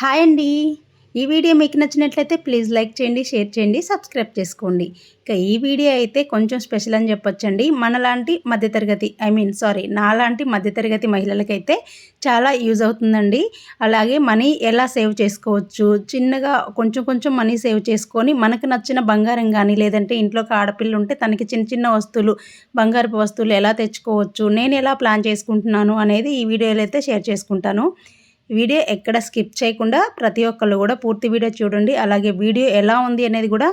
Hi అండి. ఈ video మీకు నచ్చినట్లయితే ప్లీజ్ లైక్ చేయండి షేర్ చేయండి సబ్స్క్రైబ్ చేసుకోండి. ఇక ఈ వీడియో అయితే కొంచెం స్పెషల్ అని చెప్పొచ్చండి. మనలాంటి మధ్యతరగతి ఐ మీన్ సారీ నాలాంటి మధ్యతరగతి మహిళలకైతే చాలా యూజ్ అవుతుందండి. అలాగే మనీ ఎలా సేవ్ చేసుకోవచ్చు చిన్నగా కొంచెం కొంచెం మనీ సేవ్ చేసుకొని మనకు నచ్చిన బంగారం కానీ లేదంటే ఇంట్లోకి ఆడపిల్లు ఉంటే తనకి చిన్న చిన్న వస్తువులు బంగారపు వస్తువులు ఎలా తెచ్చుకోవచ్చు నేను ఎలా ప్లాన్ చేసుకుంటున్నాను అనేది ఈ వీడియోలో అయితే షేర్ చేసుకుంటాను. వీడియో ఎక్కడ స్కిప్ చేయకుండా ప్రతి ఒక్కళ్ళు కూడా పూర్తి వీడియో చూడండి. అలాగే వీడియో ఎలా ఉంది అనేది కూడా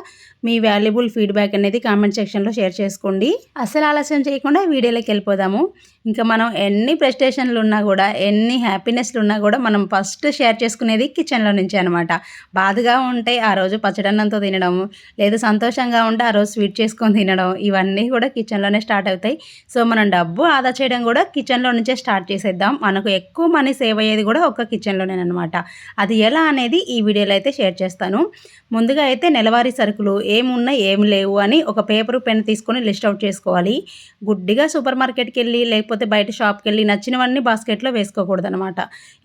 మీ వాల్యుబుల్ ఫీడ్బ్యాక్ అనేది కామెంట్ సెక్షన్లో షేర్ చేసుకోండి. అసలు ఆలస్యం చేయకుండా వీడియోలోకి వెళ్ళిపోదాము. ఇంకా మనం ఎన్ని ప్రెస్టేషన్లు ఉన్నా కూడా ఎన్ని హ్యాపీనెస్లు ఉన్నా కూడా మనం ఫస్ట్ షేర్ చేసుకునేది కిచెన్లో నుంచి అనమాట బాధగా ఉంటే ఆ రోజు పచ్చడన్నంతో తినడం లేదు సంతోషంగా ఉంటే ఆ రోజు స్వీట్ చేసుకొని తినడం ఇవన్నీ కూడా కిచెన్లోనే స్టార్ట్ అవుతాయి. సో మనం డబ్బు ఆదా చేయడం కూడా కిచెన్లో నుంచే స్టార్ట్ చేసేద్దాం. మనకు ఎక్కువ మనీ సేవ్ అయ్యేది కూడా ఒక కిచెన్లోనేనమాట అది ఎలా అనేది ఈ వీడియోలో అయితే షేర్ చేస్తాను. ముందుగా అయితే నెలవారీ సరుకులు ఏమున్నాయి ఏమి లేవు అని ఒక పేపరు పెన్ తీసుకొని లిస్ట్ అవుట్ చేసుకోవాలి. గుడ్డిగా సూపర్ మార్కెట్కి వెళ్ళి లేకపోతే బయట షాప్కి వెళ్ళి నచ్చినవన్నీ బాస్కెట్లో వేసుకోకూడదు అనమాట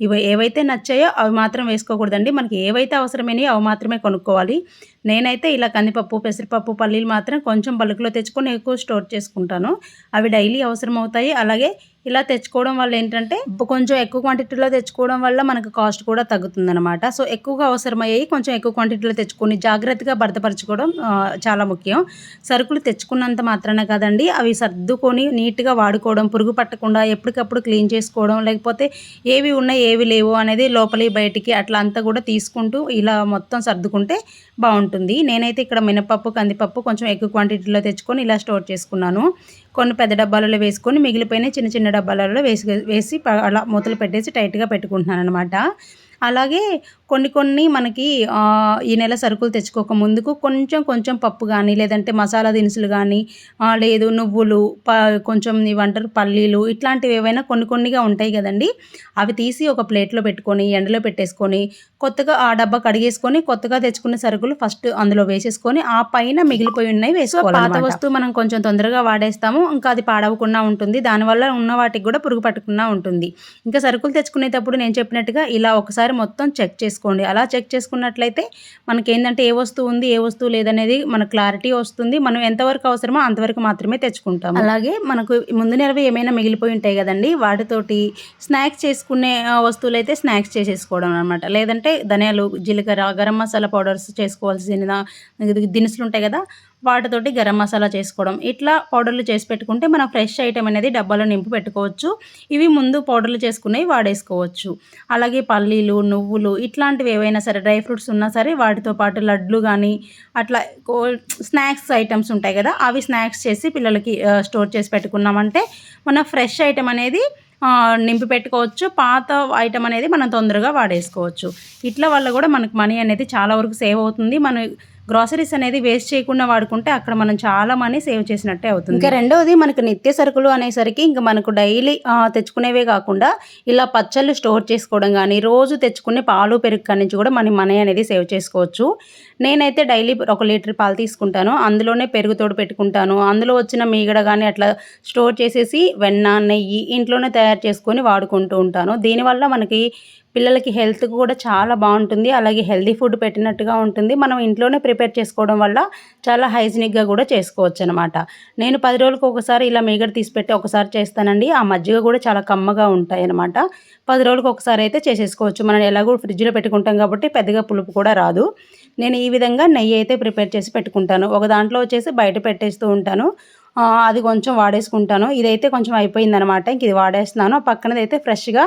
ఇవి ఏవైతే నచ్చాయో అవి మాత్రం వేసుకోకూడదండి. మనకి ఏవైతే అవసరమైనవి అవి మాత్రమే కొనుక్కోవాలి. నేనైతే ఇలా కందిపప్పు పెసరపప్పు పల్లీలు మాత్రం కొంచెం బల్క్లో తెచ్చుకొని ఎక్కువ స్టోర్ చేసుకుంటాను. అవి డైలీ అవసరం అవుతాయి అలాగే ఇలా తెచ్చుకోవడం వల్ల ఏంటంటే కొంచెం ఎక్కువ క్వాంటిటీలో తెచ్చుకోవడం వల్ల మనకు కాస్ట్ కూడా తగ్గుతుందనమాట సో ఎక్కువగా అవసరమయ్యాయి కొంచెం ఎక్కువ క్వాంటిటీలో తెచ్చుకొని జాగ్రత్తగా భద్రపరచుకోవడం చాలా ముఖ్యం. సరుకులు తెచ్చుకున్నంత మాత్రమే కదండి అవి సర్దుకొని నీట్గా వాడుకోవడం పురుగు పట్టకుండా ఎప్పటికప్పుడు క్లీన్ చేసుకోవడం లేకపోతే ఏవి ఉన్నాయి ఏవి లేవు అనేది లోపలి బయటికి అట్లా అంతా కూడా తీసుకుంటూ ఇలా మొత్తం సర్దుకుంటే బాగుంటుంది. నేనైతే ఇక్కడ మినపప్పు కందిపప్పు కొంచెం ఎక్కువ క్వాంటిటీలో తెచ్చుకొని ఇలా స్టోర్ చేసుకున్నాను. కొన్ని పెద్ద డబ్బాలలో వేసుకొని మిగిలిపోయిన చిన్న చిన్న డబ్బాలలో వేసి వేసి అలా మూతలు పెట్టేసి టైట్గా పెట్టుకుంటున్నాను అనమాట అలాగే కొన్ని కొన్ని మనకి ఈ నెల సరుకులు తెచ్చుకోక ముందుకు కొంచెం కొంచెం పప్పు కానీ లేదంటే మసాలా దినుసులు కానీ లేదు నువ్వులు ప కొంచెం ఇవంటారు పల్లీలు ఇట్లాంటివి ఏవైనా కొన్ని కొన్నిగా ఉంటాయి కదండి. అవి తీసి ఒక ప్లేట్లో పెట్టుకొని ఎండలో పెట్టేసుకొని కొత్తగా ఆ డబ్బా కడిగేసుకొని కొత్తగా తెచ్చుకున్న సరుకులు ఫస్ట్ అందులో వేసేసుకొని ఆ పైన మిగిలిపోయి ఉన్నాయి వేసుకోవాలి పాత వస్తువు మనం కొంచెం తొందరగా వాడేస్తాము. ఇంకా అది పాడవకుండా ఉంటుంది. దానివల్ల ఉన్న వాటికి కూడా పురుగు పట్టకుండా ఉంటుంది. ఇంకా సరుకులు తెచ్చుకునేటప్పుడు నేను చెప్పినట్టుగా ఇలా ఒకసారి మొత్తం చెక్ చేసుకోండి. అలా చెక్ చేసుకున్నట్లయితే మనకి ఏంటంటే ఏ వస్తువు ఉంది ఏ వస్తువు లేదనేది మన క్లారిటీ వస్తుంది. మనం ఎంతవరకు అవసరమో అంతవరకు మాత్రమే తెచ్చుకుంటాం అలాగే మనకు ముందు నెలవి ఏమైనా మిగిలిపోయి ఉంటాయి కదండి. వాటితోటి స్నాక్స్ చేసుకునే వస్తువులు అయితే స్నాక్స్ చేసేసుకోవడం అనమాట లేదంటే ధనియాలు జీలకర్ర గరం మసాలా పౌడర్స్ చేసుకోవాల్సిన దినుసులు ఉంటాయి కదా వాటితోటి గరం మసాలా చేసుకోవడం. ఇట్లా పౌడర్లు చేసి పెట్టుకుంటే మనం ఫ్రెష్ ఐటెం అనేది డబ్బాలో నింపు పెట్టుకోవచ్చు. ఇవి ముందు పౌడర్లు చేసుకునేవి వాడేసుకోవచ్చు. అలాగే పల్లీలు నువ్వులు ఇట్లాంటివి ఏవైనా సరే డ్రై ఫ్రూట్స్ ఉన్నా సరే వాటితో పాటు లడ్లు కానీ అట్లా స్నాక్స్ ఐటమ్స్ ఉంటాయి కదా అవి స్నాక్స్ చేసి పిల్లలకి స్టోర్ చేసి పెట్టుకున్నామంటే మన ఫ్రెష్ ఐటెం అనేది నింపి పెట్టుకోవచ్చు. పాత ఐటమ్ అనేది మనం తొందరగా వాడేసుకోవచ్చు. ఇట్లా వల్ల కూడా మనకు మనీ అనేది చాలా వరకు సేవ్ అవుతుంది. మనం గ్రాసరీస్ అనేది వేస్ట్ చేయకుండా వాడుకుంటే అక్కడ మనం చాలా మనీ సేవ్ చేసినట్టే అవుతుంది. ఇంకా రెండవది మనకు నిత్య సరుకులు అనేసరికి ఇంకా మనకు డైలీ తెచ్చుకునేవే కాకుండా ఇలా పచ్చళ్ళు స్టోర్ చేసుకోవడం కానీ రోజు తెచ్చుకునే పాలు పెరుగు నుంచి కూడా మనం మనీ అనేది సేవ్ చేసుకోవచ్చు. నేనైతే డైలీ ఒక లీటర్ పాలు తీసుకుంటాను. అందులోనే పెరుగు తోడు పెట్టుకుంటాను. అందులో వచ్చిన మీగడ కానీ అట్లా స్టోర్ చేసేసి వెన్న నెయ్యి ఇంట్లోనే తయారు చేసుకొని వాడుకుంటూ ఉంటాను. దీనివల్ల మనకి పిల్లలకి హెల్త్ కూడా చాలా బాగుంటుంది. అలాగే హెల్దీ ఫుడ్ పెట్టినట్టుగా ఉంటుంది. మనం ఇంట్లోనే ప్రిపేర్ చేసుకోవడం వల్ల చాలా హైజీనిక్గా కూడా చేసుకోవచ్చు అనమాట నేను పది రోజులకు ఒకసారి ఇలా మీగడ తీసి పెట్టి ఒకసారి చేస్తానండి. ఆ మజ్జిగ కూడా చాలా కమ్మగా ఉంటాయి అనమాట పది రోజులకు ఒకసారి అయితే చేసేసుకోవచ్చు. మనం ఎలాగో ఫ్రిడ్జ్లో పెట్టుకుంటాం కాబట్టి పెద్దగా పులుపు కూడా రాదు. నేను ఈ విధంగా నెయ్యి అయితే ప్రిపేర్ చేసి పెట్టుకుంటాను. ఒక దాంట్లో వచ్చేసి బయట పెట్టేస్తూ ఉంటాను. అది కొంచెం వాడేసుకుంటాను. ఇదైతే కొంచెం అయిపోయిందనమాట. ఇంక ఇది వాడేస్తున్నాను. పక్కనదైతే ఫ్రెష్గా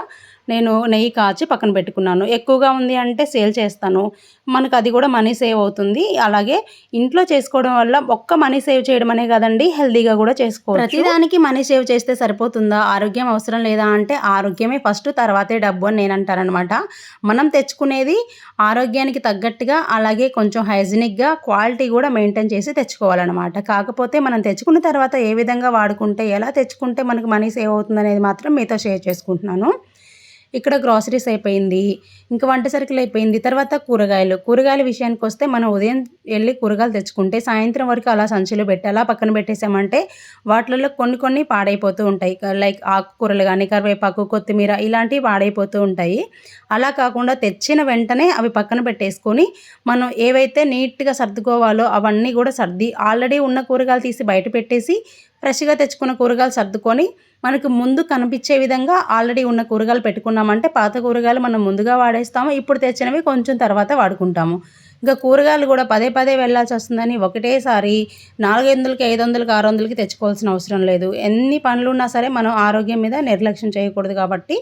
నేను నెయ్యి కాచి పక్కన పెట్టుకున్నాను. ఎక్కువగా ఉంది అంటే సేల్ చేస్తాను. మనకు అది కూడా మనీ సేవ్ అవుతుంది. అలాగే ఇంట్లో చేసుకోవడం వల్ల ఒక్క మనీ సేవ్ చేయడం అనే కదండి హెల్దీగా కూడా చేసుకోవచ్చు. ప్రతిదానికి మనీ సేవ్ చేస్తే సరిపోతుందా? ఆరోగ్యం అవసరం లేదా అంటే ఆరోగ్యమే ఫస్ట్ తర్వాతే డబ్బు అని నేను అంటారనమాట మనం తెచ్చుకునేది ఆరోగ్యానికి తగ్గట్టుగా అలాగే కొంచెం హైజీనిక్గా క్వాలిటీ కూడా మెయింటైన్ చేసి తెచ్చుకోవాలన్నమాట. కాకపోతే మనం తెచ్చుకున్న తర్వాత ఏ విధంగా వాడుకుంటే ఎలా తెచ్చుకుంటే మనకు మనీ సేవ్ అవుతుంది అనేది మాత్రం మీతో షేర్ చేసుకుంటున్నాను. ఇక్కడ గ్రాసరీస్ అయిపోయింది ఇంకా వంట సరుకులు అయిపోయింది తర్వాత కూరగాయలు. కూరగాయల విషయానికి వస్తే మనం ఉదయం వెళ్ళి కూరగాయలు తెచ్చుకుంటే సాయంత్రం వరకు అలా సంచిలో పెట్టి అలా పక్కన పెట్టేసామంటే వాటిలలో కొన్ని కొన్ని పాడైపోతూ ఉంటాయి. లైక్ ఆకుకూరలు కానీ కరివేపాకు కొత్తిమీర ఇలాంటివి పాడైపోతూ ఉంటాయి. అలా కాకుండా తెచ్చిన వెంటనే అవి పక్కన పెట్టేసుకొని మనం ఏవైతే నీట్గా సర్దుకోవాలో అవన్నీ కూడా సర్ది ఆల్రెడీ ఉన్న కూరగాయలు తీసి బయట పెట్టేసి ఫ్రెష్గా తెచ్చుకున్న కూరగాయలు సర్దుకొని మనకు ముందు కనిపించే విధంగా ఆల్రెడీ ఉన్న కూరగాయలు పెట్టుకున్నామంటే పాత కూరగాయలు మనం ముందుగా వాడేస్తాము ఇప్పుడు తెచ్చినవి కొంచెం తర్వాత వాడుకుంటాము. ఇంకా కూరగాయలు కూడా పదే పదే వెళ్ళాల్సి వస్తుందని ఒకటేసారి నాలుగు వందలకి ఐదు వందలకి ఆరు వందలకి తెచ్చుకోవాల్సిన అవసరం లేదు. ఎన్ని పనులు ఉన్నా సరే మనం ఆరోగ్యం మీద నిర్లక్ష్యం చేయకూడదు కాబట్టి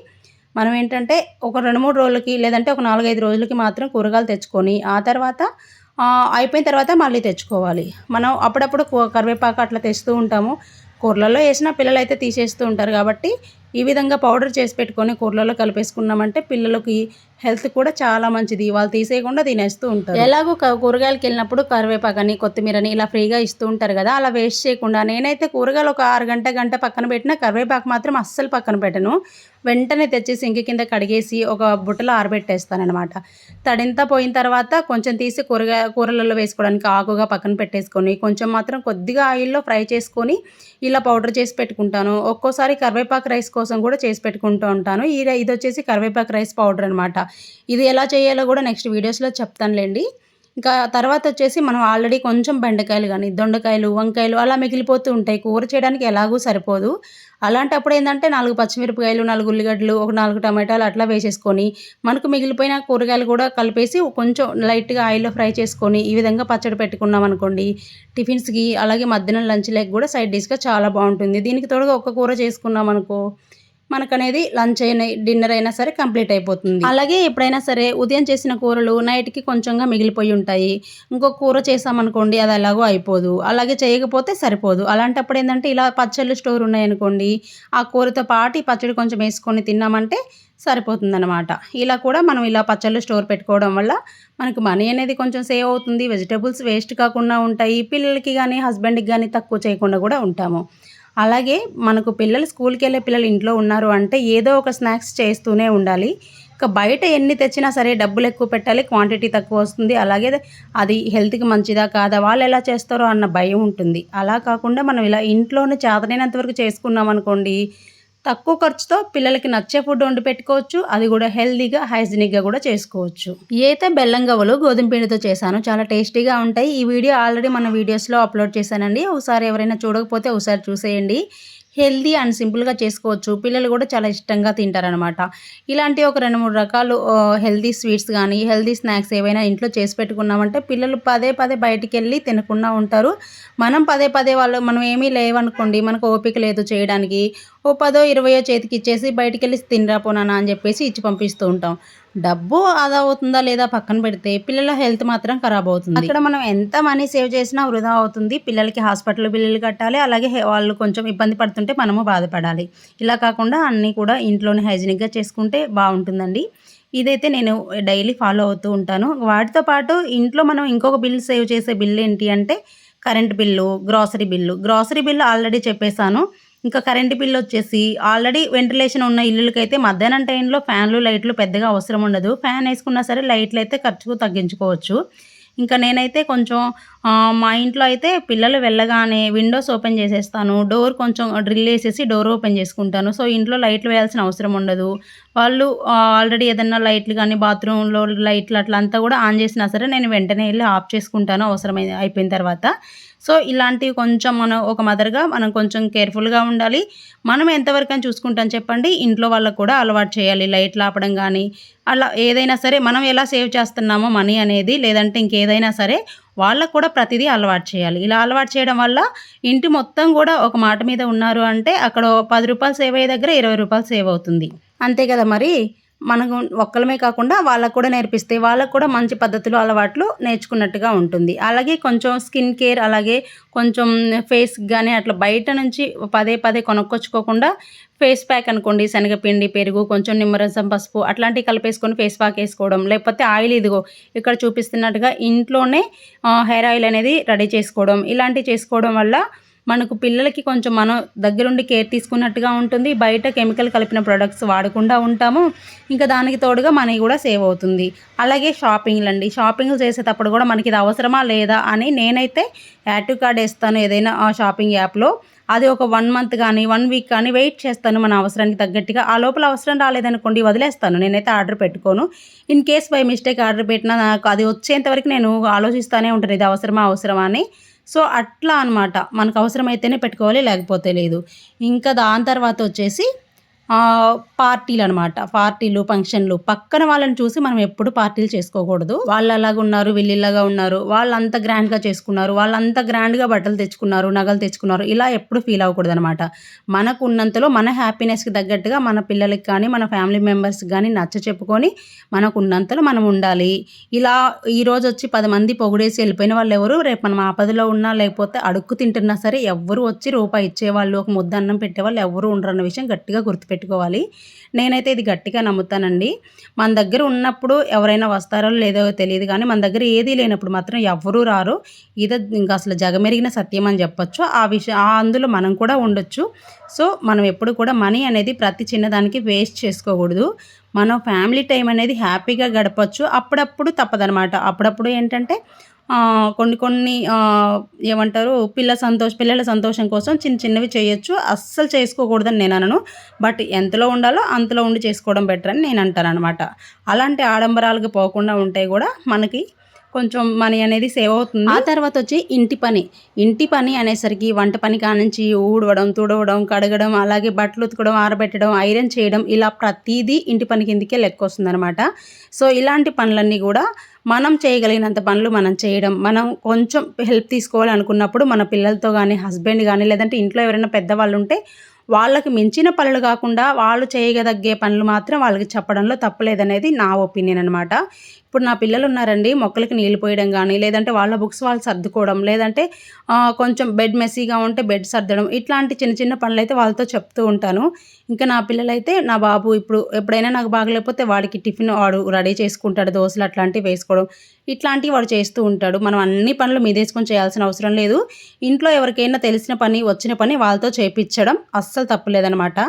మనం ఏంటంటే ఒక రెండు మూడు రోజులకి లేదంటే ఒక నాలుగైదు రోజులకి మాత్రం కూరగాయలు తెచ్చుకొని ఆ తర్వాత అయిపోయిన తర్వాత మళ్ళీ తెచ్చుకోవాలి. మనం అప్పుడప్పుడు కరివేపాకు అట్లా తెస్తూ ఉంటాము. కూరలలో వేసిన పిల్లలు అయితే తీసేస్తూ ఉంటారు కాబట్టి ఈ విధంగా పౌడర్ చేసి పెట్టుకొని కూరలలో కలిపేసుకున్నామంటే పిల్లలకి హెల్త్ కూడా చాలా మంచిది. వాళ్ళు తీసేయకుండా తినేస్తూ ఉంటారు. ఎలాగో కూరగాయలకి వెళ్ళినప్పుడు కరివేపాకని కొత్తిమీరని ఇలా ఫ్రీగా ఇస్తూ ఉంటారు కదా. అలా వేస్ట్ చేయకుండా నేనైతే కూరగాయలు ఒక ఆరు గంట గంట పక్కన పెట్టిన కరివేపాకు మాత్రం అస్సలు పక్కన పెట్టను. వెంటనే తెచ్చి సింక్ కింద కడిగేసి ఒక బుట్టలో ఆరబెట్టేస్తానమాట తడింత పోయిన తర్వాత కొంచెం తీసి కూరగాయ కూరలలో వేసుకోవడానికి ఆకుగా పక్కన పెట్టేసుకొని కొంచెం మాత్రం కొద్దిగా ఆయిల్లో ఫ్రై చేసుకొని ఇలా పౌడర్ చేసి పెట్టుకుంటాను. ఒక్కోసారి కరివేపాకు రైస్ కోసం కూడా చేసి పెట్టుకుంటూ ఉంటాను. ఈ ఇది వచ్చేసి కరివేపాకు రైస్ పౌడర్ అనమాట ఇది ఎలా చేయాలో కూడా నెక్స్ట్ వీడియోస్లో చెప్తానులేండి. ఇంకా తర్వాత వచ్చేసి మనం ఆల్రెడీ కొంచెం బెండకాయలు కానీ దొండకాయలు వంకాయలు అలా మిగిలిపోతూ ఉంటాయి. కూర చేయడానికి ఎలాగూ సరిపోదు. అలాంటప్పుడు ఏంటంటే నాలుగు పచ్చిమిరపకాయలు నాలుగు ఉల్లిగడ్డలు ఒక నాలుగు టమాటాలు అట్లా వేసేసుకొని మనకు మిగిలిపోయిన కూరగాయలు కూడా కలిపేసి కొంచెం లైట్గా ఆయిల్లో ఫ్రై చేసుకొని ఈ విధంగా పచ్చడి పెట్టుకున్నాం అనుకోండి టిఫిన్స్కి అలాగే మధ్యాహ్నం లంచ్ లెగ్ కూడా సైడ్ డిష్గా చాలా బాగుంటుంది. దీనికి తోడుగా ఒక కూర చేసుకున్నాం అనుకో మనకనేది లంచ్ అయిన డిన్నర్ అయినా సరే కంప్లీట్ అయిపోతుంది. అలాగే ఎప్పుడైనా సరే ఉదయం చేసిన కూరలు నైట్కి కొంచెంగా మిగిలిపోయి ఉంటాయి. ఇంకో కూర చేసామనుకోండి అది ఎలాగో అయిపోదు. అలాగే చేయకపోతే సరిపోదు. అలాంటప్పుడు ఏంటంటే ఇలా పచ్చళ్ళు స్టోర్ ఉన్నాయనుకోండి ఆ కూరతో పాటు పచ్చడి కొంచెం వేసుకొని తిన్నామంటే సరిపోతుందన్నమాట. ఇలా కూడా మనం ఇలా పచ్చళ్ళు స్టోర్ పెట్టుకోవడం వల్ల మనకు మనీ అనేది కొంచెం సేవ్ అవుతుంది. వెజిటేబుల్స్ వేస్ట్ కాకుండా ఉంటాయి. పిల్లలకి కానీ హస్బెండ్కి కానీ తక్కువ చేయకుండా కూడా ఉంటాము. అలాగే మనకు పిల్లలు స్కూల్కి వెళ్ళే పిల్లలు ఇంట్లో ఉన్నారు అంటే ఏదో ఒక స్నాక్స్ చేస్తూనే ఉండాలి. ఇక బయట ఎన్ని తెచ్చినా సరే డబ్బులు ఎక్కువ పెట్టాలి క్వాంటిటీ తక్కువ వస్తుంది. అలాగే అది హెల్త్కి మంచిదా కాదా వాళ్ళు ఎలా చేస్తారో అన్న భయం ఉంటుంది. అలా కాకుండా మనం ఇలా ఇంట్లోనే చేతనైనంత వరకు చేసుకున్నాం అనుకోండి తక్కువ ఖర్చుతో పిల్లలకి నచ్చే ఫుడ్ వండి పెట్టుకోవచ్చు. అది కూడా హెల్దీగా హైజీనిక్గా కూడా చేసుకోవచ్చు. ఏదైతే బెల్లం గవ్వలు గోధుమ పిండితో చేశాను చాలా టేస్టీగా ఉంటాయి. ఈ వీడియో ఆల్రెడీ మన వీడియోస్లో అప్లోడ్ చేశానండి. ఒకసారి ఎవరైనా చూడకపోతే ఒకసారి చూసేయండి. హెల్దీ అండ్ సింపుల్గా చేసుకోవచ్చు. పిల్లలు కూడా చాలా ఇష్టంగా తింటారనమాట ఇలాంటి ఒక రెండు మూడు రకాలు హెల్దీ స్వీట్స్ కానీ హెల్దీ స్నాక్స్ ఏవైనా ఇంట్లో చేసి పెట్టుకున్నామంటే పిల్లలు పదే పదే బయటికి వెళ్ళి తినకుండా ఉంటారు. మనం పదే పదే వాళ్ళు మనం ఏమీ లేవనుకోండి మనకు ఓపిక లేదు చేయడానికి ఓ పదో ఇరవయో చేతికి ఇచ్చేసి బయటికి వెళ్ళి తినరా పోనా అని చెప్పేసి ఇచ్చి పంపిస్తూ ఉంటాం. డబ్బు ఆదా అవుతుందా లేదా పక్కన పెడితే పిల్లల హెల్త్ మాత్రం ఖరాబ్ అవుతుంది. అక్కడ మనం ఎంత మనీ సేవ్ చేసినా వృధా అవుతుంది. పిల్లలకి హాస్పిటల్ బిల్లులు కట్టాలి. అలాగే వాళ్ళు కొంచెం ఇబ్బంది పడుతుంటే మనము బాధపడాలి. ఇలా కాకుండా అన్నీ కూడా ఇంట్లోనే హైజీనిక్గా చేసుకుంటే బాగుంటుందండి. ఇదైతే నేను డైలీ ఫాలో అవుతూ ఉంటాను. వాటితో పాటు ఇంట్లో మనం ఇంకొక బిల్ సేవ్ చేసే బిల్ ఏంటి అంటే current bill grocery bill. Grocery bill already చెప్పేశాను. ఇంకా కరెంటు బిల్లు వచ్చేసి ఆల్రెడీ వెంటిలేషన్ ఉన్న ఇల్లులకైతే మధ్యాహ్నం టైంలో ఫ్యాన్లు లైట్లు పెద్దగా అవసరం ఉండదు. ఫ్యాన్ వేసుకున్నా సరే లైట్లు అయితే ఖర్చుకు తగ్గించుకోవచ్చు. ఇంకా నేనైతే కొంచెం మా ఇంట్లో అయితే పిల్లలు వెళ్ళగానే విండోస్ ఓపెన్ చేసేస్తాను డోర్ కొంచెం డ్రిల్ వేసేసి డోర్ ఓపెన్ చేసుకుంటాను. సో ఇంట్లో లైట్లు వేయాల్సిన అవసరం ఉండదు. వాళ్ళు ఆల్రెడీ ఏదన్నా లైట్లు కానీ బాత్రూంలో లైట్లు అట్లా అంతా కూడా ఆన్ చేసినా సరే నేను వెంటనే వెళ్ళి ఆఫ్ చేసుకుంటాను అవసరమైన అయిపోయిన తర్వాత. సో ఇలాంటివి కొంచెం మనం ఒక మదర్గా మనం కొంచెం కేర్ఫుల్గా ఉండాలి. మనం ఎంతవరకు అని చూసుకుంటాం చెప్పండి. ఇంట్లో వాళ్ళకు కూడా అలవాటు చేయాలి. లైట్లు ఆపడం కానీ అలా ఏదైనా సరే మనం ఎలా సేవ్ చేస్తున్నామో మనీ అనేది లేదంటే ఇంకేదైనా సరే వాళ్ళకు కూడా ప్రతిదీ అలవాటు చేయాలి. ఇలా అలవాటు చేయడం వల్ల ఇంటి మొత్తం కూడా ఒక మాట మీద ఉన్నారు అంటే అక్కడ పది రూపాయలు సేవ్ అయ్యే దగ్గర ఇరవై రూపాయలు సేవ్ అవుతుంది. అంతే కదా మరి? మనకు ఒక్కలమే కాకుండా వాళ్ళకు కూడా నేర్పిస్తే వాళ్ళకు కూడా మంచి పద్ధతులు అలవాట్లు నేర్చుకున్నట్టుగా ఉంటుంది. అలాగే కొంచెం స్కిన్ కేర్ అలాగే కొంచెం ఫేస్ కానీ అట్లా బయట నుంచి పదే పదే కొనుక్కొచ్చుకోకుండా ఫేస్ ప్యాక్ అనుకోండి శనగపిండి పెరుగు కొంచెం నిమ్మరసం పసుపు అట్లాంటివి కలిపేసుకొని ఫేస్ ప్యాక్ వేసుకోవడం లేకపోతే ఆయిల్ ఇదిగో ఇక్కడ చూపిస్తున్నట్టుగా ఇంట్లోనే హెయిర్ ఆయిల్ అనేది రెడీ చేసుకోవడం ఇలాంటివి చేసుకోవడం వల్ల మనకు పిల్లలకి కొంచెం మనం దగ్గరుండి కేర్ తీసుకున్నట్టుగా ఉంటుంది. బయట కెమికల్ కలిపిన ప్రొడక్ట్స్ వాడకుండా ఉంటాము. ఇంకా దానికి తోడుగా మనీ కూడా సేవ్ అవుతుంది. అలాగే షాపింగ్లు అండి. షాపింగ్లు చేసేటప్పుడు కూడా మనకి ఇది అవసరమా లేదా అని నేనైతే యాక్టివ్ కార్డ్ వేస్తాను ఏదైనా ఆ షాపింగ్ యాప్లో. అది ఒక వన్ మంత్ కానీ వన్ వీక్ కానీ వెయిట్ చేస్తాను మన అవసరానికి తగ్గట్టుగా. ఆ లోపల అవసరం రాలేదనుకోండి వదిలేస్తాను. నేనైతే ఆర్డర్ పెట్టుకోను. In case by mistake order పెట్టినా నాకు అది వచ్చేంత వరకు నేను ఆలోచిస్తూనే ఉంటాను. ఇది అవసరమా అవసరమా అని. సో అట్లా అనమాట మనకు అవసరమైతేనే పెట్టుకోవాలి లేకపోతే లేదు. ఇంకా దాని తర్వాత వచ్చేసి పార్టీలు అనమాట పార్టీలు ఫంక్షన్లు పక్కన వాళ్ళని చూసి మనం ఎప్పుడు పార్టీలు చేసుకోకూడదు. వాళ్ళు అలాగా ఉన్నారు వీళ్ళు ఇలాగా ఉన్నారు వాళ్ళంత గ్రాండ్గా చేసుకున్నారు వాళ్ళంత గ్రాండ్గా బట్టలు తెచ్చుకున్నారు నగలు తెచ్చుకున్నారు ఇలా ఎప్పుడు ఫీల్ అవ్వకూడదు అనమాట మనకు ఉన్నంతలో మన హ్యాపీనెస్కి తగ్గట్టుగా మన పిల్లలకి కానీ మన ఫ్యామిలీ మెంబర్స్కి కానీ నచ్చ చెప్పుకొని మనకు ఉన్నంతలో మనం ఉండాలి. ఇలా ఈరోజు వచ్చి పది మంది పొగిడేసి వెళ్ళిపోయిన వాళ్ళు ఎవరు? రేపు మనం ఆపదలో ఉన్నా లేకపోతే అడుక్కు తింటున్నా సరే ఎవరు వచ్చి రూపాయి ఇచ్చేవాళ్ళు ఒక ముద్ద అన్నం పెట్టేవాళ్ళు ఎవరు ఉండరు అన్న విషయం గట్టిగా గుర్తుపెట్టు పెట్టుకోవాలి. నేనైతే ఇది గట్టిగా నమ్ముతానండి. మన దగ్గర ఉన్నప్పుడు ఎవరైనా వస్తారో లేదో తెలియదు కానీ మన దగ్గర ఏదీ లేనప్పుడు మాత్రం ఎవరూ రారు. ఇది ఇంకా అసలు జగమెరిగిన సత్యం అని చెప్పొచ్చు. ఆ విషయం ఆ అందులో మనం కూడా ఉండొచ్చు. సో మనం ఎప్పుడు కూడా మనీ అనేది ప్రతి చిన్నదానికి వేస్ట్ చేసుకోకూడదు. మనం ఫ్యామిలీ టైం అనేది హ్యాపీగా గడపచ్చు. అప్పుడప్పుడు తప్పదనమాట. అప్పుడప్పుడు ఏంటంటే కొన్ని కొన్ని ఏమంటారు పిల్ల సంతోష పిల్లల సంతోషం కోసం చిన్న చిన్నవి చేయొచ్చు. అస్సలు చేసుకోకూడదని నేను అనను. బట్ ఎంతలో ఉండాలో అంతలో ఉండి చేసుకోవడం బెటర్ అని నేను అంటాను అనమాట అలాంటి ఆడంబరాలకు పోకుండా ఉంటే కూడా మనకి కొంచెం మనీ అనేది సేవ్ అవుతుంది. ఆ తర్వాత వచ్చి ఇంటి పని. ఇంటి పని అనేసరికి వంట పని కానించి ఊడవడం తుడవడం కడగడం అలాగే బట్టలు ఉతకడం ఆరబెట్టడం ఐరన్ చేయడం ఇలా ప్రతిదీ ఇంటి పని కిందకే లెక్క వస్తుంది అనమాట సో ఇలాంటి పనులన్నీ కూడా మనం చేయగలిగినంత పనులు మనం చేయడం. మనం కొంచెం హెల్ప్ తీసుకోవాలనుకున్నప్పుడు మన పిల్లలతో కానీ హస్బెండ్ కానీ లేదంటే ఇంట్లో ఎవరైనా పెద్దవాళ్ళు ఉంటే వాళ్ళకి మించిన పనులు కాకుండా వాళ్ళు చేయగదగ్గే పనులు మాత్రం వాళ్ళకి చెప్పడంలో తప్పలేదనేది నా ఒపీనియన్ అనమాట ఇప్పుడు నా పిల్లలు ఉన్నారండి మొక్కలకి నీళ్ళు పోయడం కానీ లేదంటే వాళ్ళ బుక్స్ వాళ్ళు సర్దుకోవడం లేదంటే కొంచెం బెడ్ మెస్సీగా ఉంటే బెడ్ సర్దడం ఇట్లాంటి చిన్న చిన్న పనులు అయితే వాళ్ళతో చెప్తూ ఉంటాను. ఇంకా నా పిల్లలైతే నా బాబు ఇప్పుడు ఎప్పుడైనా నాకు బాగలేకపోతే వాడికి టిఫిన్ వాడు రెడీ చేసుకుంటాడు దోశలు అట్లాంటివి వేసుకోవడం ఇట్లాంటివి వాడు చేస్తూ ఉంటాడు. మనం అన్ని పనులు మీదేసుకొని చేయాల్సిన అవసరం లేదు. ఇంట్లో ఎవరికైనా తెలిసిన పని వచ్చిన పని వాళ్ళతో చేపించడం అస్సలు తప్పులేదనమాట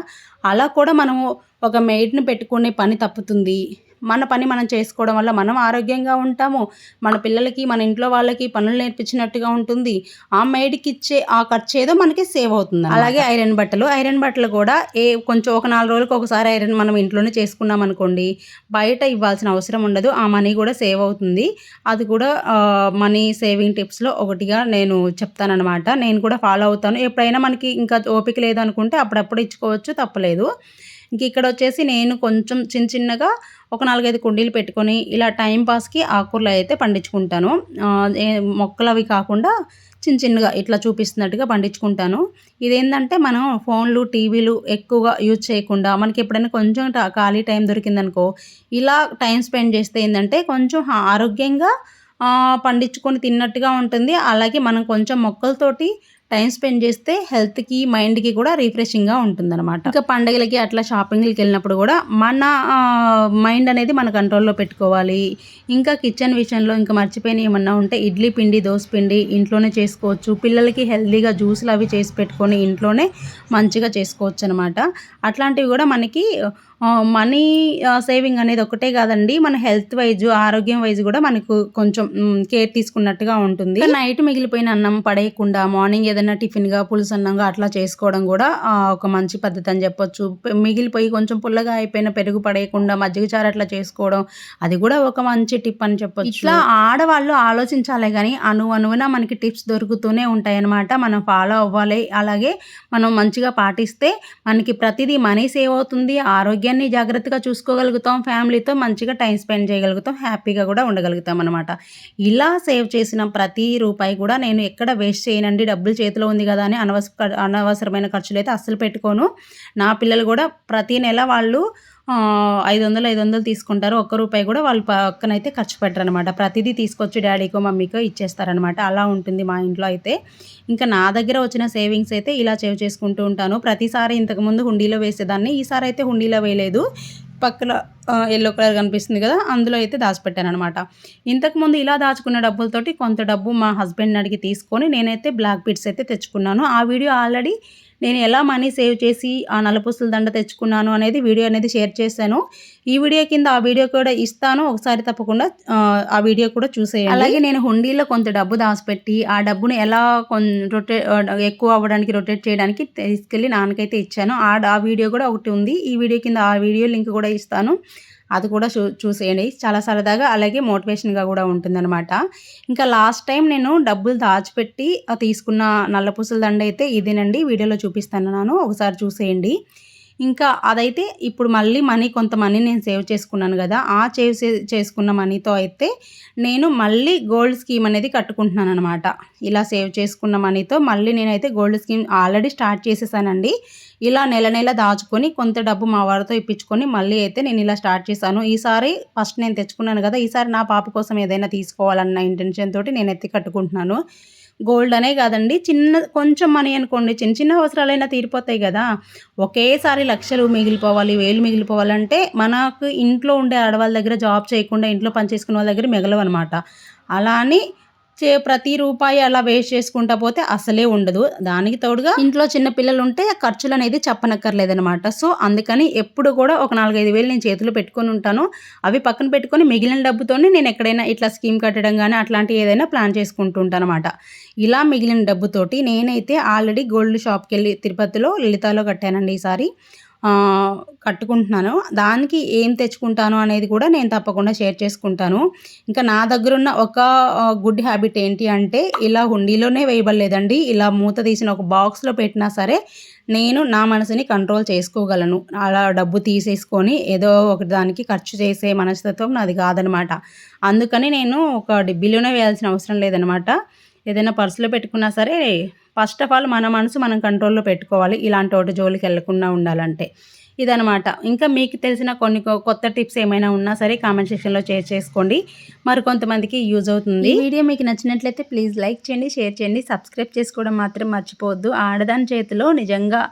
అలా కూడా మనము ఒక మెయిడ్ని పెట్టుకునే పని తప్పుతుంది. మన పని మనం చేసుకోవడం వల్ల మనం ఆరోగ్యంగా ఉంటాము. మన పిల్లలకి మన ఇంట్లో వాళ్ళకి పనులు నేర్పించినట్టుగా ఉంటుంది. ఆ మేడికి ఇచ్చే ఆ ఖర్చు ఏదో మనకి సేవ్ అవుతుంది అలాగే ఐరన్ బట్టలు. ఐరన్ బట్టలు కూడా ఏ కొంచెం ఒక నాలుగు రోజులకు ఒకసారి ఐరన్ మనం ఇంట్లోనే చేసుకున్నాం అనుకోండి బయట ఇవ్వాల్సిన అవసరం ఉండదు. ఆ మనీ కూడా సేవ్ అవుతుంది. అది కూడా మనీ సేవింగ్ టిప్స్లో ఒకటిగా నేను చెప్తానమాట నేను కూడా ఫాలో అవుతాను. ఎప్పుడైనా మనకి ఇంకా ఓపిక లేదు అనుకుంటే అప్పుడప్పుడు ఇచ్చుకోవచ్చు తప్పలేదు. ఇంక ఇక్కడ వచ్చేసి నేను కొంచెం చిన్న చిన్నగా ఒక నాలుగైదు కుండీలు పెట్టుకొని ఇలా టైం పాస్కి ఆకుకూరలు అయితే పండించుకుంటాను. మొక్కలు అవి కాకుండా చిన్న చిన్నగా ఇట్లా చూపిస్తున్నట్టుగా పండించుకుంటాను. ఇదేంటంటే మనం ఫోన్లు టీవీలు ఎక్కువగా యూజ్ చేయకుండా మనకి ఎప్పుడైనా కొంచెం ఖాళీ టైం దొరికిందనుకో ఇలా టైం స్పెండ్ చేస్తే ఏంటంటే కొంచెం ఆరోగ్యంగా పండించుకొని తిన్నట్టుగా ఉంటుంది. అలాగే మనం కొంచెం మొక్కలతోటి టైం స్పెండ్ చేస్తే హెల్త్కి మైండ్కి కూడా రిఫ్రెషింగ్గా ఉంటుందన్నమాట. ఇంకా పండగలకి అట్లా షాపింగ్లకి వెళ్ళినప్పుడు కూడా మన మైండ్ అనేది మన కంట్రోల్లో పెట్టుకోవాలి. ఇంకా కిచెన్ విషయంలో ఇంకా మర్చిపోయిన ఏమన్నా ఉంటే ఇడ్లీ పిండి దోశ పిండి ఇంట్లోనే చేసుకోవచ్చు. పిల్లలకి హెల్తీగా జ్యూసులు అవి చేసి పెట్టుకొని ఇంట్లోనే మంచిగా చేసుకోవచ్చు అనమాట అట్లాంటివి కూడా మనకి మనీ సేవింగ్ అనేది ఒకటే కాదండి. మన హెల్త్ వైజ్ ఆరోగ్యం వైజ్ కూడా మనకు కొంచెం కేర్ తీసుకున్నట్టుగా ఉంటుంది. నైట్ మిగిలిపోయిన అన్నం పడేయకుండా మార్నింగ్ ఏదైనా టిఫిన్గా పులుసు అన్నంగా అట్లా చేసుకోవడం కూడా ఒక మంచి పద్ధతి అని చెప్పొచ్చు. మిగిలిపోయి కొంచెం పుల్లగా అయిపోయిన పెరుగు పడేయకుండా మజ్జిగ చారు అట్లా చేసుకోవడం అది కూడా ఒక మంచి టిప్ అని చెప్పొచ్చు. ఇట్లా ఆడవాళ్ళు ఆలోచించాలే కానీ అను అనువున మనకి టిప్స్ దొరుకుతూనే ఉంటాయి అనమాట మనం ఫాలో అవ్వాలి. అలాగే మనం మంచిగా పాటిస్తే మనకి ప్రతిదీ మనీ సేవ్ అవుతుంది ఆరోగ్యం ఆరోగ్యాన్ని జాగ్రత్తగా చూసుకోగలుగుతాం ఫ్యామిలీతో మంచిగా టైం స్పెండ్ చేయగలుగుతాం హ్యాపీగా కూడా ఉండగలుగుతాం అనమాట ఇలా సేవ్ చేసిన ప్రతి రూపాయి కూడా నేను ఎక్కడ వేస్ట్ చేయనండి డబ్బులు చేతిలో ఉంది కదా అని అనవస అనవసరమైన ఖర్చులు అయితే అస్సలు పెట్టుకోను. నా పిల్లలు కూడా ప్రతి నెల వాళ్ళు ఐదు వందలు ఐదు వందలు తీసుకుంటారు. ఒక్క రూపాయి కూడా వాళ్ళు పక్కనైతే ఖర్చు పెట్టరనమాట. ప్రతిదీ తీసుకొచ్చి డాడీకో మమ్మీకో ఇచ్చేస్తారనమాట. అలా ఉంటుంది మా ఇంట్లో అయితే. ఇంకా నా దగ్గర వచ్చిన సేవింగ్స్ అయితే ఇలా సేవ్ చేసుకుంటూ ఉంటాను. ప్రతిసారి ఇంతకుముందు హుండీలో వేసేదాన్ని. ఈసారి అయితే హుండీలో వేయలేదు. పక్కన ఎల్లో కలర్ కనిపిస్తుంది కదా అందులో అయితే దాచిపెట్టాను అనమాట ఇంతకుముందు ఇలా దాచుకున్న డబ్బులతోటి కొంత డబ్బు మా హస్బెండ్ని అడిగి తీసుకొని నేనైతే బ్లాక్ బిట్స్ అయితే తెచ్చుకున్నాను. ఆ వీడియో ఆల్రెడీ నేను ఎలా మనీ సేవ్ చేసి ఆ నలుపుస్తుల దండ తెచ్చుకున్నాను అనేది వీడియో అనేది షేర్ చేశాను. ఈ వీడియో కింద ఆ వీడియో కూడా ఇస్తాను. ఒకసారి తప్పకుండా ఆ వీడియో కూడా చూసేయండి. అలాగే నేను హుండీలో కొంత డబ్బు దాచిపెట్టి ఆ డబ్బును ఎలా రొటేట్ ఎక్కువ అవ్వడానికి రొటేట్ చేయడానికి తీసుకెళ్ళి నాన్నకైతే ఇచ్చాను. ఆ వీడియో కూడా ఒకటి ఉంది. ఈ వీడియో కింద ఆ వీడియో లింక్ కూడా ఇస్తాను. అది కూడా చూ చూసేయండి. చాలా సరదాగా అలాగే మోటివేషన్గా కూడా ఉంటుందన్నమాట. ఇంకా లాస్ట్ టైం నేను డబ్బులు దాచిపెట్టి తీసుకున్న నల్లపూసల దండ అయితే ఇదేనండి. వీడియోలో చూపిస్తాను ఒకసారి చూసేయండి. ఇంకా అదైతే ఇప్పుడు మళ్ళీ మనీ కొంత మనీ నేను సేవ్ చేసుకున్నాను కదా ఆ సేవ్ చేసుకున్న మనీతో అయితే నేను మళ్ళీ గోల్డ్ స్కీమ్ అనేది కట్టుకుంటున్నాను అనమాట ఇలా సేవ్ చేసుకున్న మనీతో మళ్ళీ నేనైతే గోల్డ్ స్కీమ్ ఆల్రెడీ స్టార్ట్ చేసేసానండి. ఇలా నెల నెల దాచుకొని కొంత డబ్బు మా వారితో ఇప్పించుకొని మళ్ళీ అయితే నేను ఇలా స్టార్ట్ చేశాను. ఈసారి ఫస్ట్ నేను తెచ్చుకున్నాను కదా ఈసారి నా పాప కోసం ఏదైనా తీసుకోవాలన్న ఇంటెన్షన్ తోటి నేను ఎత్తి కట్టుకుంటున్నాను. గోల్డ్ అనే కాదండి. చిన్న కొంచెం మనీ అనుకోండి. చిన్న చిన్న అవసరాలైనా తీరిపోతాయి కదా. ఒకేసారి లక్షలు మిగిలిపోవాలి వేలు మిగిలిపోవాలంటే మనకు ఇంట్లో ఉండే ఆడవాళ్ళ దగ్గర జాబ్ చేయకుండా ఇంట్లో పనిచేసుకునే వాళ్ళ దగ్గర మిగలవన్నమాట. అలా అని చే ప్రతి రూపాయి అలా వేస్ట్ చేసుకుంటా పోతే అసలే ఉండదు. దానికి తోడుగా ఇంట్లో చిన్న పిల్లలు ఉంటే ఖర్చులు అనేది చెప్పనక్కర్లేదనమాట సో అందుకని ఎప్పుడు కూడా ఒక నాలుగైదు వేలు నేను చేతిలో పెట్టుకొని ఉంటాను. అవి పక్కన పెట్టుకొని మిగిలిన డబ్బుతోనే నేను ఎక్కడైనా ఇట్లా స్కీమ్ కట్టడం కానీ అట్లాంటి ఏదైనా ప్లాన్ చేసుకుంటూ ఉంటానమాట అనమాట ఇలా మిగిలిన డబ్బుతోటి నేనైతే ఆల్రెడీ గోల్డ్ షాప్కి వెళ్ళి తిరుపతిలో లలితాలో కట్టానండి ఈసారి కట్టుకుంటున్నాను. దానికి ఏం తెచ్చుకుంటాను అనేది కూడా నేను తప్పకుండా షేర్ చేసుకుంటాను. ఇంకా నా దగ్గర ఉన్న ఒక గుడ్ హ్యాబిట్ ఏంటి అంటే ఇలా హుండీలోనే వేయబడలేదండి. ఇలా మూత తీసిన ఒక బాక్స్లో పెట్టినా సరే నేను నా మనసుని కంట్రోల్ చేసుకోగలను. అలా డబ్బు తీసేసుకొని ఏదో ఒక దానికి ఖర్చు చేసే మనస్తత్వం నాది కాదనమాట. అందుకని నేను ఒక డిబ్బీలోనే వేయాల్సిన అవసరం లేదనమాట. ఏదైనా పర్సులో పెట్టుకున్నా సరే ఫస్ట్ ఆఫ్ ఆల్ మన మనసు మనం కంట్రోల్లో పెట్టుకోవాలి. ఇలాంటి ఒకటి జోలికి వెళ్ళకుండా ఉండాలంటే. ఇదనమాట ఇంకా మీకు తెలిసిన కొన్ని కొత్త టిప్స్ ఏమైనా ఉన్నా సరే కామెంట్ సెక్షన్లో షేర్ చేసుకోండి. మరి కొంతమందికి యూజ్ అవుతుంది. వీడియో మీకు నచ్చినట్లయితే ప్లీజ్ లైక్ చేయండి షేర్ చేయండి సబ్స్క్రైబ్ చేసుకోవడం మాత్రం మర్చిపోవద్దు. ఆడదాని చేతిలో నిజంగా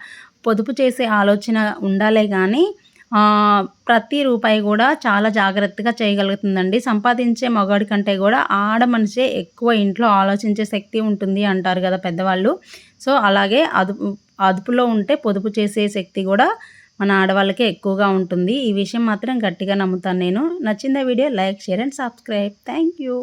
పొదుపు చేసే ఆలోచన ఉండాలే కానీ ప్రతి రూపాయి కూడా చాలా జాగ్రత్తగా చేయగలుగుతుందండి. సంపాదించే మగాడి కంటే కూడా ఆడ మనిషే ఎక్కువ ఇంట్లో ఆలోచించే శక్తి ఉంటుంది అంటారు కదా పెద్దవాళ్ళు. సో అలాగే అదుపు అదుపులో ఉంటే పొదుపు చేసే శక్తి కూడా మన ఆడవాళ్ళకే ఎక్కువగా ఉంటుంది. ఈ విషయం మాత్రం గట్టిగా నమ్ముతాను నేను. నచ్చిందా video like share and subscribe. Thank you.